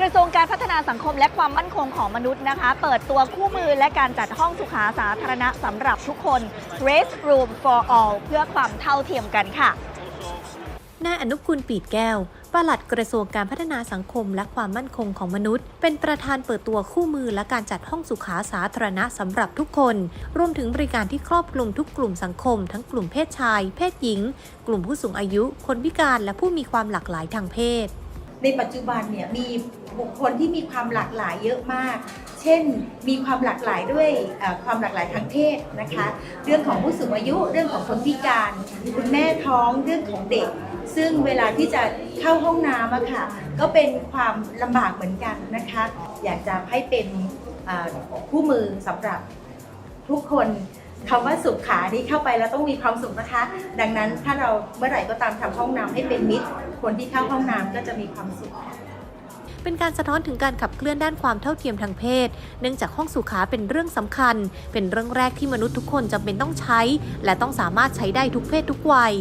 กระทรวงการพัฒนาสังคมและความมั่นคงของมนุษย์นะคะ เปิดตัวคู่มือและการจัดห้องสุขาสาธารณะสำหรับทุกคน Race Room for All เพื่อความเท่าเทียมกันค่ะนายอนุกูลปีดแก้วปลัดกระทรวงการพัฒนาสังคมและความมั่นคงของมนุษย์ เป็นประธานเปิดตัวคู่มือและการจัดห้องสุขาสาธารณะสำหรับทุกคน รวมถึงบริการที่ครอบคลุมทุกกลุ่มสังคม ทั้งกลุ่มเพศชาย เพศหญิง กลุ่มผู้สูงอายุ คนพิการและผู้มีความหลากหลายทางเพศ ในปัจจุบันเนี่ยมีบุคคลที่มีความหลากหลายเยอะมาก เช่น มีความหลากหลายด้วยความหลากหลายทางเพศนะคะ เรื่องของผู้สูงอายุ เรื่องของคนพิการ คุณแม่ท้อง เรื่องของเด็ก ซึ่งเวลาที่จะเข้าห้องน้ำอะค่ะ ก็เป็นความลำบากเหมือนกันนะคะ อยากจะให้เป็นเอ่อคู่มือสำหรับทุกคนคำว่าสุขขานี้เข้าไปแล้วต้องมีความสุขนะคะ ดังนั้นถ้าเราเมื่อไหร่ก็ตามทำห้องน้ำให้เป็นมิตร คนที่เข้าห้องน้ำก็จะมีความสุขเป็นการสะท้อนถึงการขับเคลื่อนด้านความเท่าเทียมทางเพศ เนื่องจากห้องสุขาเป็นเรื่องสำคัญ เป็นเรื่องแรกที่มนุษย์ทุกคนจำเป็นต้องใช้ และต้องสามารถใช้ได้ทุกเพศทุกวัย